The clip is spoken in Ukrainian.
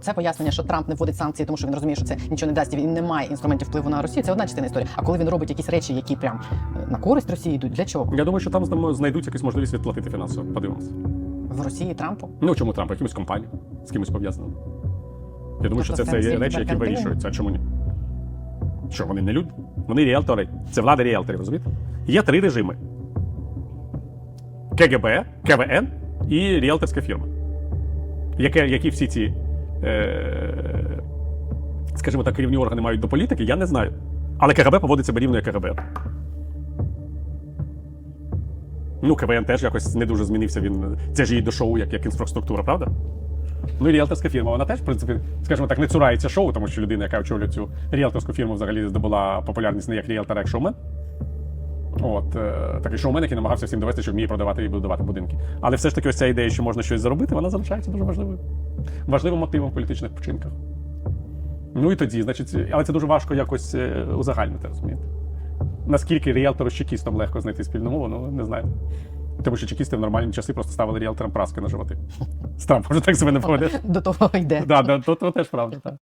Це пояснення, що Трамп не вводить санкції, тому що він розуміє, що це нічого не дасть. Він не має інструментів впливу на Росію. Це одна частина історії. А коли він робить якісь речі, які прям е, на користь Росії йдуть, для чого Я думаю, що там знайдуть якусь можливість відплатити фінансово. Подивимося. в Росії Трампу? Ну чому Трамп? Якимось компаніям, з кимось пов'язаним. Я думаю, що це Тобто все є речі, які вирішуються. А чому ні? Що, вони не люди? Вони ріелтори. Це влада ріелторів, розумієте? Є три режими: КГБ, КВН і ріелторська фірма. Яке, які всі ці, е, скажімо так, керівні органи мають до політики, я не знаю. Але КГБ поводить себе рівно як КГБ. Ну, КВН теж якось не дуже змінився. Він це ж її до шоу, як, як інфраструктура, правда? Ну і ріелторська фірма, вона теж, в принципі, скажімо так, не цурається шоу, тому що людина, яка очолює цю ріелторську фірму, взагалі здобула популярність не як ріелтор, а як шоумен. От е, такий шоумен, який намагався всім довести, що вміє продавати і будувати будинки. Але все ж таки, ось ця ідея, що можна щось заробити, вона залишається дуже важливою. Важливим мотивом в політичних вчинках. Ну і тоді, значить, але це дуже важко якось е, узагальнити, розумієте? Наскільки ріелтору з чекістом легко знайти спільну мову, ну не знаю. Тому що чекісти в нормальні часи просто ставили ріелторам праски на животи. З Трампом вже так себе не поведе. До того йде. Да, да, то, то теж правда, так.